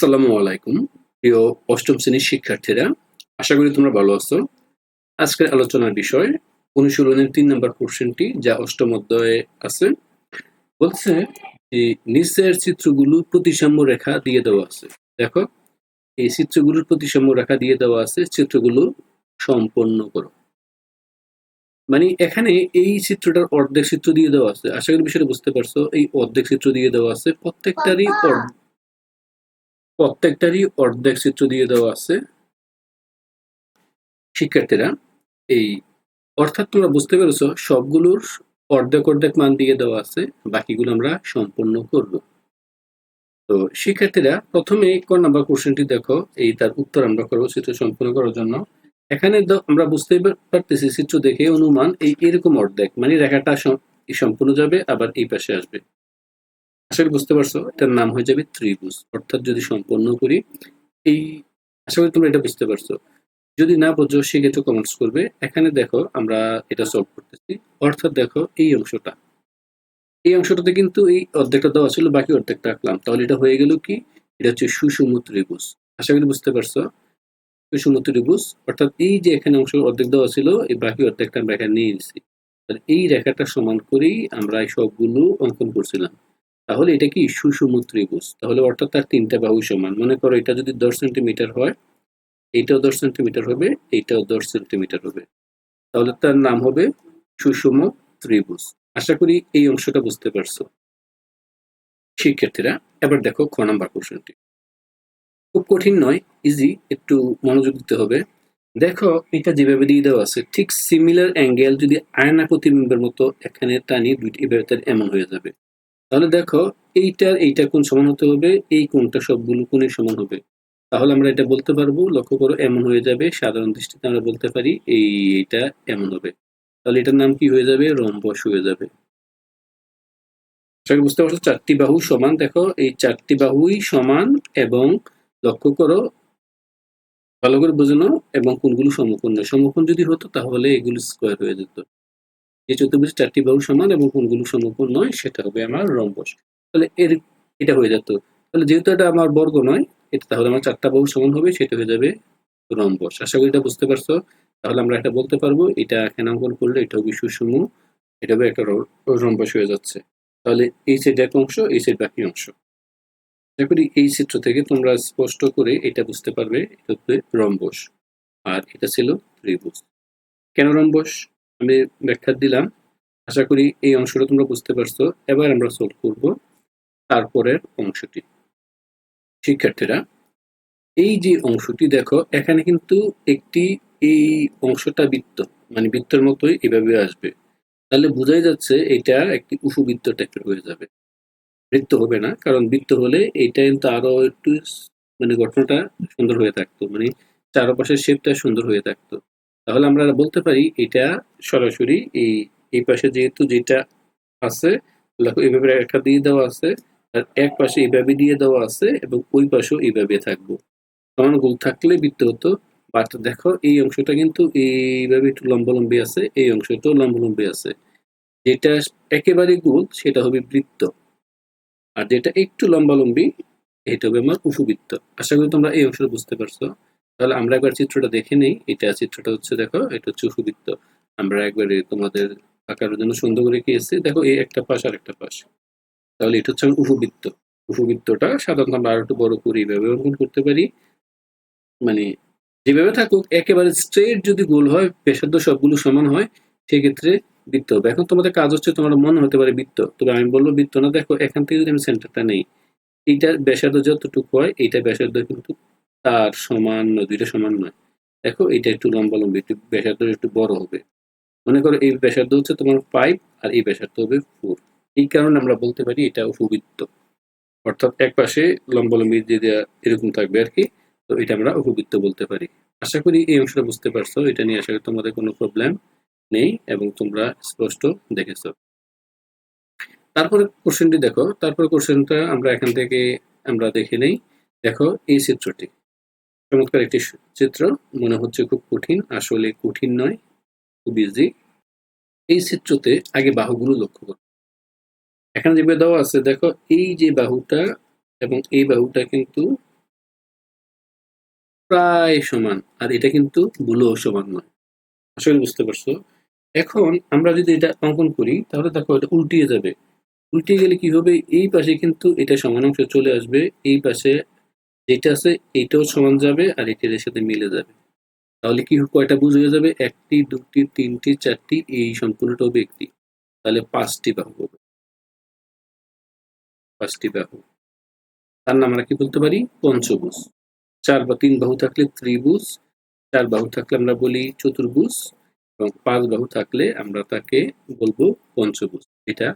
আসসালামু আলাইকুম প্রিয় অষ্টম শ্রেণির শিক্ষার্থীরা। আশা করি তোমরা ভালো আছো। আজকের আলোচনার বিষয় অনুশীলনের তিন নম্বর কোশ্চেনটি যা অষ্টম অধ্যায়ে আছে। বলছে যে নিচের চিত্রগুলো প্রতিসাম্য রেখা দিয়ে দেওয়া আছে। দেখো এই চিত্রগুলোর প্রতিসাম্য রেখা দিয়ে দেওয়া আছে চিত্রগুলো সম্পন্ন করো। মানে এখানে এই চিত্রটার অর্ধেক চিত্র দিয়ে দেওয়া আছে। আশা করি বিষয়টা বুঝতে পারছ। এই অর্ধেক চিত্র দিয়ে দেওয়া আছে। প্রত্যেকটারই প্রত্যেকটারই অর্ধেক চিত্র দিয়ে দেওয়া আছে। শিক্ষার্থীরা, এই অর্থাৎ তোমরা বুঝতে পেরেছ, সবগুলোর অর্ধেক অর্ধেক মান দিয়ে দেওয়া আছে, বাকিগুলো আমরা সম্পূর্ণ করব। তো শিক্ষার্থীরা, প্রথমে ক নাম্বার কোশ্চেনটি দেখো, এই তার উত্তর আমরা করব চিত্র সম্পূর্ণ করার জন্য। এখানে আমরা বুঝতে পারতেছি চিত্র দেখে অনুমান, এই এরকম অর্ধেক মানে রেখাটা সম্পূর্ণ যাবে, আবার এই পাশে আসবে। করি বুঝতে পারছ, এটার নাম হয়ে যাবে ত্রিভুজ। অর্থাৎ যদি সম্পন্ন করি, এই, আশা করি তোমরা এটা বুঝতে পারছ। যদি না বোঝো, সেক্ষেত্রে কমেন্টস করবে। এখানে দেখো, আমরা এটা সলভ করতেছি। অর্থাৎ দেখো, এই অংশটা। এই অংশটাতে কিন্তু এই অর্ধেকটা দেওয়া ছিল, বাকি অর্ধেকটা রাখলাম তাহলে এটা হয়ে গেল কি? এটা হচ্ছে সুষম ত্রিভুজ। আশা করি বুঝতে পারছ? সুষম ত্রিভুজ, অর্থাৎ এই যে এখানে অংশ অর্ধেক দেওয়া ছিল, এই বাকি অর্ধেকটা আমরা এখানে নিয়ে তাহলে এই রেখাটা সমান করেই আমরা সবগুলো অঙ্কন করছিলাম। তাহলে এটা কি? সুষম ত্রিভুজ তাহলে অর্থাৎ তার তিনটা বাহু সমান। মনে করো এটা যদি দশ সেন্টিমিটার হয়, এইটাও দশ সেন্টিমিটার হবে, এইটাও দশ সেন্টিমিটার হবে। তাহলে তার নাম হবে সুষম ত্রিভুজ আশা করি এই অংশটা বুঝতে পারছ। শিক্ষার্থীরা, এবার দেখো খ নাম্বার কোশ্চেনটি খুব কঠিন নয় ইজি একটু মনোযোগ দিতে হবে। দেখো, এটা যেভাবে দিয়ে দেওয়া আছে, ঠিক সিমিলার অ্যাঙ্গেল যদি আয়না প্রতিবিম্বের মতো এখানে টানি, দুইটি এভাবে তার এমন হয়ে যাবে। তাহলে দেখো, এইটার এইটা কোন সমান হতে হবে, এই কোনটা সবগুলো কোণের সমান হবে। তাহলে আমরা এটা বলতে পারব, লক্ষ্য করো, এমন হয়ে যাবে, সাধারণ দৃষ্টিতে আমরা বলতে পারি এই এটা এমন হবে। তাহলে এটার নাম কি হয়ে যাবে? রম্বস হয়ে যাবে। বুঝতে পারছ, চারটি বাহু সমান, দেখো, এই চারটি বাহুই সমান এবং লক্ষ্য করো, ভালো করে বোঝানো এবং কোনগুলো সমকোণ নয়। সমকোণ যদি হতো, তাহলে এগুলো স্কোয়ার হয়ে যেত। এই চতুর্ভুজ চারটি বাহু সমান এবং কোনগুলো সমকোণ নয়, সেটা হবে আমার রম্বস। তাহলে এর এটা হয়ে যেত তাহলে যেহেতু এটা আমার বর্গ নয়, এটা তাহলে আমার চারটা বাহু সমান হবে, সেটা হয়ে যাবে রম্বস। আশা করি এটা বুঝতে পারছ। তাহলে আমরা এটা বলতে পারব, এটা এখানে অঙ্কন করলে এটা হবে সুষম, এটা হবে একটা রম্বস হয়ে যাচ্ছে। তাহলে এই সাইড এক অংশ, এই সাইড বাকি অংশ। করি এই চিত্র থেকে তোমরা স্পষ্ট করে এটা বুঝতে পারবে, এটা হচ্ছে রম্বস। আর এটা ছিল ত্রিভুজ। কেন রম্বস? আমি ব্যাখ্যা দিলাম। আশা করি এই অংশটা তোমরা বুঝতে পারছ। এবার আমরা সলভ করব তারপরের অংশটি। শিক্ষার্থীরা, এই যে অংশটি দেখো, এখানে কিন্তু একটি এই অংশটা বৃত্ত মানে বৃত্তের মতোই এভাবে আসবে। তাহলে বোঝাই যাচ্ছে এটা একটি উপবৃত্ত টাইপের হয়ে যাবে। বৃত্ত হবে না, কারণ বৃত্ত হলে এইটা কিন্তু আরও একটু মানে গঠনটা সুন্দর হয়ে থাকতো মানে চারপাশের শেপটা সুন্দর হয়ে থাকতো। তাহলে আমরা বলতে পারি এটা সরাসরি এই এই পাশে যেহেতু যেটা আছে এইভাবে একটা দিয়ে দেওয়া আছে, আর এক পাশে এইভাবে দিয়ে দেওয়া আছে এবং ওই পাশেও এইভাবে থাকব। সমান গোল থাকলে বৃত্ত হতো বাট দেখো এই অংশটা কিন্তু এইভাবে একটু লম্বালম্বি আছে, এই অংশটাও লম্বালম্বি আছে। যেটা একেবারে গোল সেটা হবে বৃত্ত। আর যেটা একটু লম্বালম্বি, এটা হবে আমার উপবৃত্ত। আশা করি তোমরা এই অংশটা বুঝতে পারছ। তাহলে আমরা একবার চিত্রটা দেখে নেই। এটা চিত্রটা হচ্ছে, দেখো, এটা হচ্ছে উপবৃত্ত আমরা একবারে তোমাদের আঁকার জন্য সুন্দর করে এঁকেছি দেখো, এই একটা পাশ আর একটা পাশ। তাহলে এটা হচ্ছে উপবৃত্ত। উপবৃত্তটা সাধারণত আমরা আরও একটু বড় করে এইভাবে অঙ্কন করতে পারি। মানে যেভাবে থাকুক, একেবারে স্ট্রেট যদি গোল হয়, ব্যাসার্ধ সবগুলো সমান হয়, সেক্ষেত্রে বৃত্ত হবে। এখন তোমাদের কাজ হচ্ছে, তোমার মনে হতে পারে বৃত্ত। তবে আমি বলব বৃত্ত না। দেখো, এখান থেকে যদি আমি সেন্টারটা নেই, এইটার ব্যাসার্ধ যতটুকু হয় এইটা ব্যাসার্ধ কিন্তু তার সমান নয় দুইটা সমান নয়। দেখো এটা একটু লম্বা লম্বি, একটু ব্যাসার্ধ একটু বড় হবে। মনে করো এই ব্যাসার্ধ হচ্ছে তোমার ফাইভ আর এই ব্যাসার্ধ হবে ফোর এই কারণে আমরা বলতে পারি এটা উপবৃত্ত। অর্থাৎ এক পাশে লম্বালম্বি যে দেয়া এরকম থাকবে আর কি, তো এটা আমরা উপবৃত্ত বলতে পারি। আশা করি এই অংশটা বুঝতে পারছ, এটা নিয়ে আশা করি তোমাদের কোনো প্রবলেম নেই এবং তোমরা স্পষ্ট দেখেছ। তারপরে কোশ্চেনটি দেখো, তারপরে কোশ্চেনটা আমরা এখান থেকে আমরা দেখে নেই। দেখো এই চিত্রটি। চমৎকার একটি চিত্র। মনে হচ্ছে খুব কঠিন, আসলে কঠিন নয়, খুব ইজি এই চিত্রতে আগে বাহুগুলো লক্ষ্য করো। এখানে যেভাবে দেওয়া আছে, দেখো, এই যে বাহুটা এবং এই বাহুটা কিন্তু প্রায় সমান, আর এটা কিন্তু ভুলও সমান নয়। আসলে বুঝতে পারছ? এখন আমরা যদি এটা অঙ্কন করি, তাহলে দেখো এটা উল্টিয়ে যাবে। উল্টিয়ে গেলে কি হবে? এই পাশে কিন্তু এটা সমান অংশ চলে আসবে, এই পাশে যেটা আছে এইটাও সমান যাবে আর এটার সাথে মিলে যাবে। তাহলে কি কয়টা বুঝ হয়ে যাবে? একটি, দুটি, তিনটি, চারটি, এই সম্পূর্ণটাও ব্যক্তি। তাহলে পাঁচটি বাহু হবে। পাঁচটি বাহু। তার নাম আমরা কি বলতে পারি? পঞ্চভুজ। চার বা তিন বাহু থাকলে ত্রিভুজ, চার বাহু থাকলে আমরা বলি চতুর্ভুজ, এবং পাঁচ বাহু থাকলে আমরা তাকে বলব পঞ্চভুজ। এটা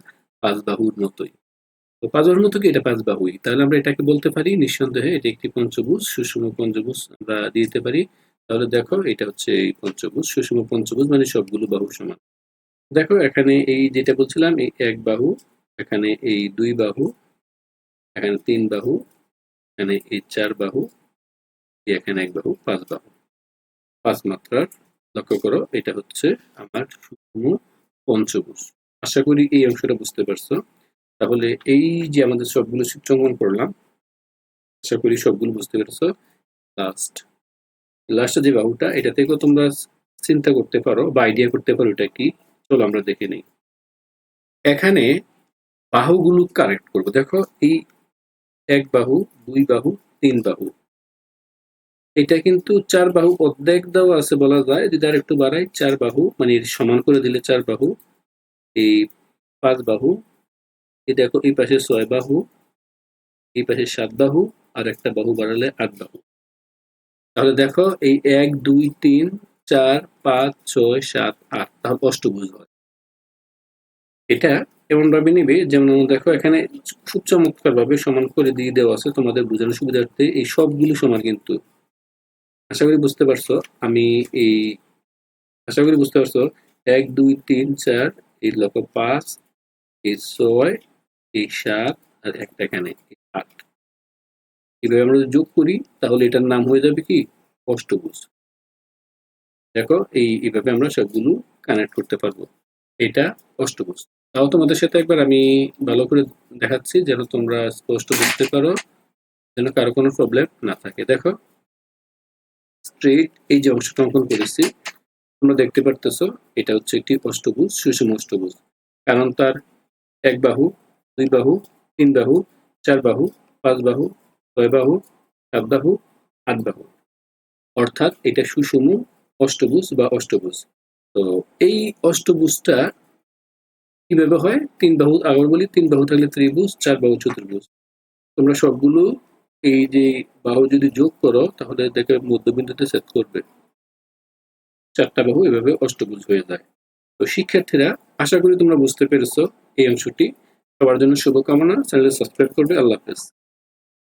পাঁচ বাহুর মতোই। তো পাঁচ বাহুর মতো কি? এটা পাঁচ বাহুই তাহলে আমরা এটাকে বলতে পারি নিঃসন্দেহে এটা একটি পঞ্চভুজ, সুষম পঞ্চভুজ আমরা দিতে পারি। তাহলে দেখো এটা হচ্ছে এই পঞ্চভুজ, সুষম পঞ্চভুজ মানে সবগুলো বাহু সমান। দেখো এখানে এই যেটা বলছিলাম, এই এক বাহু, এখানে এই দুই বাহু, এখানে তিন বাহু, এখানে এই চার বাহু এখানে এক বাহু, পাঁচ বাহু। পাঁচ মাত্রার, লক্ষ্য করো, এটা হচ্ছে আমার সুষম পঞ্চভুজ। আশা করি এই অংশটা বুঝতে পারছ। তাহলে এই যে আমাদের সবগুলো চিত্রাঙ্কন করলাম, আশা করি সবগুলো বুঝতে পেরেছ। লাস্ট লাস্টে যে বাহুটা, এটা থেকেও তোমরা চিন্তা করতে পারো বা আইডিয়া করতে পারো এটা কি। চলো আমরা দেখে নিই। এখানে বাহুগুলো কারেক্ট করব। দেখো, এই এক বাহু, দুই বাহু, তিন বাহু। এটা কিন্তু চার বাহু অর্ধেক দেওয়া আছে বলা যায়। যদি আর একটু বাড়াই, চার বাহু মানে সমান করে দিলে চার বাহু, এই পাঁচ বাহু এই দেখো, এই পাশে ছয় বাহু এই পাশে সাত বাহু আর একটা বাহু বাড়ালে আট বাহু তাহলে দেখো, এই এক, দুই, তিন, চার, পাঁচ, ছয়, সাত, আট। তাহলে অষ্টভুজ হয়। এটা এমন ভাবে নিবে, যেমন দেখো, এখানে খুব চমৎকার ভাবে সমান করে দিয়ে দেওয়া আছে তোমাদের বোঝানোর সুবিধার্থে। এই সবগুলো সমান কিন্তু। আশা করি বুঝতে পারছ, আমি এই আশা করি বুঝতে পারছ। এক, দুই, তিন, চার, এই লক্ষ পাঁচ, এই ছয় এই সাত আর একটা এখানে আট। এভাবে আমরা যদি যোগ করি, তাহলে এটার নাম হয়ে যাবে কি? অষ্টভুজ। দেখো, এই এইভাবে আমরা সবগুলো কানেক্ট করতে পারব। এটা অষ্টভুজ। তাও তোমাদের সাথে একবার আমি ভালো করে দেখাচ্ছি, যেন তোমরা স্পষ্ট বুঝতে পারো, যেন কারও কোনো প্রবলেম না থাকে। দেখো স্ট্রেট এই যে অংশটা অঙ্কন করেছি, তোমরা দেখতে পারতেছো, এটা হচ্ছে একটি অষ্টভুজ, সুষম অষ্টভুজ। কারণ তার এক বাহু দুই বাহু তিন বাহু চার বাহু পাঁচ বাহু ছয় বাহু সাত বাহু আট বাহু অর্থাৎ এটা সুষম অষ্টভুজ বা অষ্টভুজ। তো এই অষ্টভুজটা কীভাবে হয়? তিন বাহু আবার বলি তিন বাহু থাকলে ত্রিভুজ চার বাহু চতুর্ভুজ। তোমরা সবগুলো এই যে বাহু যদি যোগ করো, তাহলে দেখে মধ্যবিন্দুতে সেট করবে। চারটা বাহু এভাবে অষ্টভুজ হয়ে যায়। তো শিক্ষার্থীরা, আশা করি তোমরা বুঝতে পেরেছ এই অংশটি। সবার জন্য শুভকামনা। চ্যানেলে সাবস্ক্রাইব করবে। আল্লাহ হাফেজ।